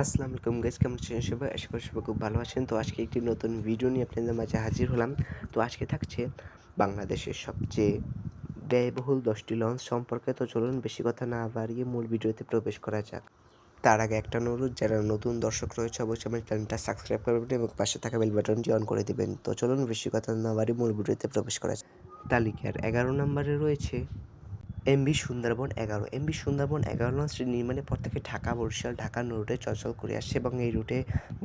আসসালামু আলাইকুম গাইস কেমন আছেন সবাই? আশা করি সবাই খুব ভালো আছেন। তো আজকে একটি নতুন ভিডিও নিয়ে আপনাদের মাঝে হাজির হলাম। তো আজকে থাকছে বাংলাদেশের সবচেয়ে ব্যয়বহুল দশটি লঞ্চ সম্পর্কে। তো চলুন বেশি কথা না বাড়িয়ে মূল ভিডিওতে প্রবেশ করা যাক। তার আগে একটা অনুরোধ, যারা নতুন দর্শক রয়েছে, অবশ্যই আমার চ্যানেলটা সাবস্ক্রাইব করবেন এবং পাশে থাকা বেল বাটনটি অন করে দেবেন। তো চলুন বেশি কথা না বাড়িয়ে মূল ভিডিওতে প্রবেশ করা যাক। তালিকার এগারো নম্বরে রয়েছে এমবি সুন্দরবন এগারো। এমবি সুন্দরবন এগারো লঞ্চটি নির্মাণের পর থেকে ঢাকা, বরিশাল, ঢাকা রুটে চলাচল করে আসছে এবং এই রুটে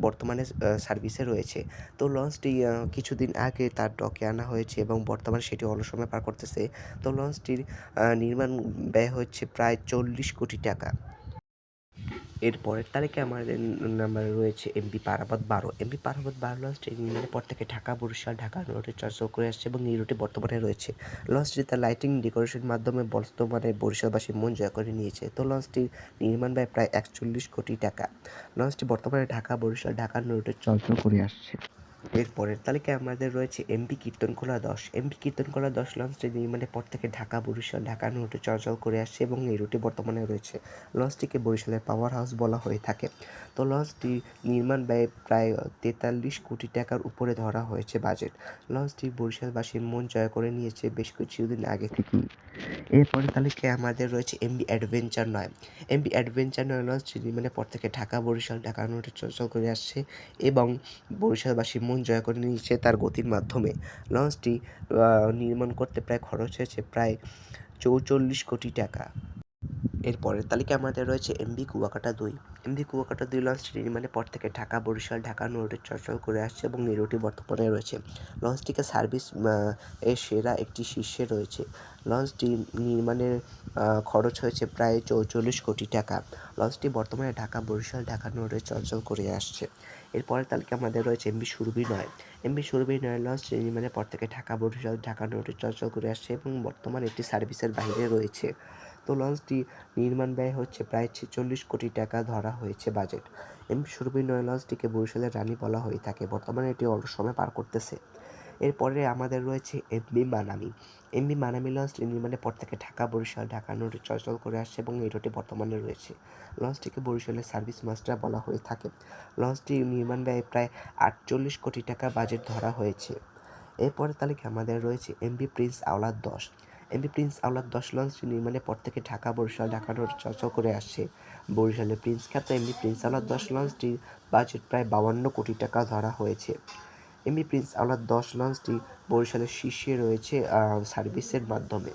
বর্তমানে সার্ভিসে রয়েছে। তো লঞ্চটি কিছুদিন আগে তার ডকে আনা হয়েছে এবং বর্তমানে সেটি অলসময় পার করতেছে। তো লঞ্চটির নির্মাণ ব্যয় হচ্ছে প্রায় চল্লিশ কোটি টাকা। এর পরের তারিখে আমাদের নাম্বার রয়েছে এমপি পারাবত বারো। এমপি পারাবত বারো লঞ্চ নির্মাণের পর থেকে ঢাকা, বরিশাল, ঢাকা, রোডে চলাচল করে আসছে এবং এই রুটে বর্তমানে রয়েছে। লঞ্চটি তার লাইটিং ডেকোরেশন মাধ্যমে বর্তমানে বরিশালবাসী মন জয় করে নিয়েছে। তো লঞ্চটি নির্মাণ ব্যয় প্রায় একচল্লিশ কোটি টাকা। লঞ্চটি বর্তমানে ঢাকা, বরিশাল, ঢাকা, রোডে চলাচল করে আসছে। এর পরের তালিকায় আমাদের রয়েছে এমপি কীর্তনখোলা দশ। এমপি কীর্তনখোলা দশ লঞ্চটি নির্মাণের পর থেকে ঢাকা, বরিশাল, ঢাকা রুটে চলাচল করে আসছে এবং এই রুটে বর্তমানে রয়েছে। লঞ্চটিকে বরিশালের পাওয়ার হাউস বলা হয়ে থাকে। তো লঞ্চটি নির্মাণ ব্যয় প্রায় তেতাল্লিশ কোটি টাকার উপরে ধরা হয়েছে বাজেট। লঞ্চটি বরিশালবাসীর মন জয় করে নিয়েছে বেশ কিছুদিন আগে থেকেই। এরপরে তালিকায় আমাদের রয়েছে এমবি অ্যাডভেঞ্চার নয়। এমবি অ্যাডভেঞ্চার নয় লঞ্চটি নির্মাণের পর থেকে ঢাকা, বরিশাল, ঢাকা রুটে চলাচল করে আসছে এবং বরিশালবাসীর মন জয় করে নিয়েছে তার গতির মাধ্যমে। লঞ্চটি নির্মাণ করতে প্রায় খরচ হয়েছে প্রায় চৌচল্লিশ কোটি টাকা। এর পরের তালিকায় আমাদের রয়েছে এমবি কুয়াকাটা দুই। এমবি কুয়াকাটা দুই লঞ্চটি নির্মাণের পর থেকে ঢাকা, বরিশাল, ঢাকা রুটে চলাচল করে আসছে এবং এই রুটটি বর্তমানে রয়েছে। লঞ্চটিকে সার্ভিস এর সেরা একটি শীর্ষে রয়েছে। লঞ্চটি নির্মাণের খরচ হয়েছে প্রায় চৌচল্লিশ কোটি টাকা। লঞ্চটি বর্তমানে ঢাকা, বরিশাল, ঢাকা রোডে চলাচল করে আসছে। এরপরের তালিকা আমাদের রয়েছে এমবি সুরভি নয়। এমবি সুরভি নয় লঞ্চ নির্মাণের পর থেকে ঢাকা, বরিশাল, ঢাকা রোডে চলাচল করে আসছে এবং বর্তমানে একটি সার্ভিসের বাইরে রয়েছে। তো লঞ্চটি নির্মাণ ব্যয় হচ্ছে প্রায় ছেচল্লিশ কোটি টাকা ধরা হয়েছে বাজেট। এম সুরভি নয় লঞ্চটিকে বরিশালের রানী বলা হয়ে থাকে। বর্তমানে এটি অল্প সময় পার করতেছে। এরপরে আমাদের রয়েছে এমবি মানামি। এমবি মানামি লঞ্চটি নির্মাণের পর থেকে ঢাকা, বরিশাল, ঢাকা রুটে চলাচল করে আসছে এবং এই রুটে বর্তমানে রয়েছে। লঞ্চটিকে বরিশালের সার্ভিস মাস্টার বলা হয়ে থাকে। লঞ্চটি নির্মাণ ব্যয় প্রায় আটচল্লিশ কোটি টাকা বাজেট ধরা হয়েছে। এরপরের তালিকায় আমাদের রয়েছে এমবি প্রিন্স আওলাদ দশ। এমবি প্রিন্স আওলাদ দশ লঞ্চ নির্মাণের পর থেকে ঢাকা, বরিশাল, ঢাকা চর্চা করে আসছে। বরিশালের প্রিন্স খ্যাত এমপি প্রিন্স আওলাদ দশ লঞ্চটির বাজেট প্রায় বাউান্ন কোটি টাকা ধরা হয়েছে। এমপি প্রিন্স আওলাদ দশ লঞ্চটি বরিশালের শীর্ষে রয়েছে সার্ভিসের মাধ্যমে।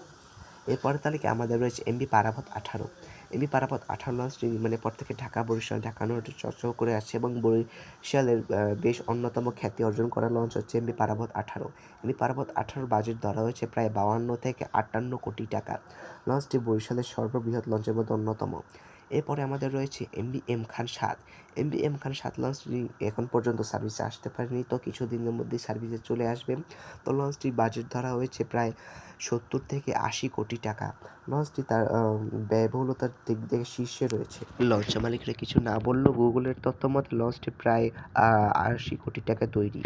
এরপরের তালিকা আমাদের রয়েছে এমবি পারাপথ আঠারো। এমবি পারাপথ আঠারো লঞ্চটি মানে পর থেকে ঢাকা, বরিশাল, ঢাকা রোডে চর্চাও করে আসছে এবং বরিশালের বেশ অন্যতম খ্যাতি অর্জন করা লঞ্চ হচ্ছে এমবি পারাপথ আঠারো। এমবি পারাপথ আঠারোর বাজেট ধরা হয়েছে প্রায় বাউান্ন থেকে আটান্ন কোটি টাকা। লঞ্চটি বরিশালের সর্ববৃহৎ লঞ্চের মধ্যে অন্যতম। এরপরে আমাদের রয়েছে এমবি এম খান সাত। এমবি এম খান সাত লঞ্চটি এখন পর্যন্ত সার্ভিসে আসতে পারেনি। তো কিছুদিনের মধ্যেই সার্ভিসে চলে আসবে। তো লঞ্চটির বাজেট ধরা হয়েছে প্রায় সত্তর থেকে আশি কোটি টাকা। লঞ্চটি তার ব্যয়বহুলতার দিক থেকে শীর্ষে রয়েছে। লঞ্চ মালিকরা কিছু না বললেও গুগলের তথ্য মতে লঞ্চটি প্রায় আশি কোটি টাকা তৈরি।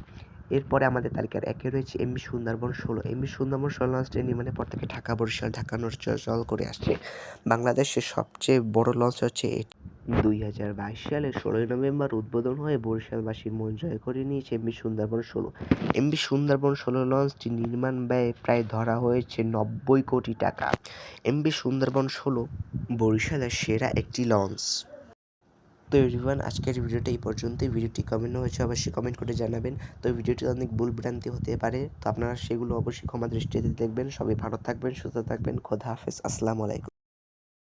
এরপরে আমাদের তালিকার একে রয়েছে এমবি সুন্দরবন ষোলো। এমবি সুন্দরবন ষোলো লঞ্চটি নির্মাণের পর থেকে ঢাকা, বরিশাল, ঢাকা চলাচল করে আসছে। বাংলাদেশের সবচেয়ে বড় লঞ্চ হচ্ছে দুই হাজার বাইশ সালের ষোলোই নভেম্বর উদ্বোধন হয়ে বরিশালবাসীর মন জয় করে নিয়েছে এমবি সুন্দরবন ষোলো। এমবি সুন্দরবন ষোলো লঞ্চটি নির্মাণ ব্যয়ে প্রায় ধরা হয়েছে নব্বই কোটি টাকা। এমবি সুন্দরবন ষোলো বরিশালের সেরা একটি লঞ্চ। তো এভরিওয়ান আজকের ভিডিওটা এই পর্যন্তই। ভিডিওটি কমেন্ট হয়েছে অবশ্যই কমেন্ট করে জানাবেন। তো ভিডিওটি অনেক ভুল ভ্রান্তি হতে পারে, তো আপনারা সেগুলো অবশ্যই ক্ষমা দৃষ্টিতে দেখবেন। সবাই ভালো থাকবেন, সুস্থ থাকবেন। খোদা হাফেজ। আসসালামু আলাইকুম।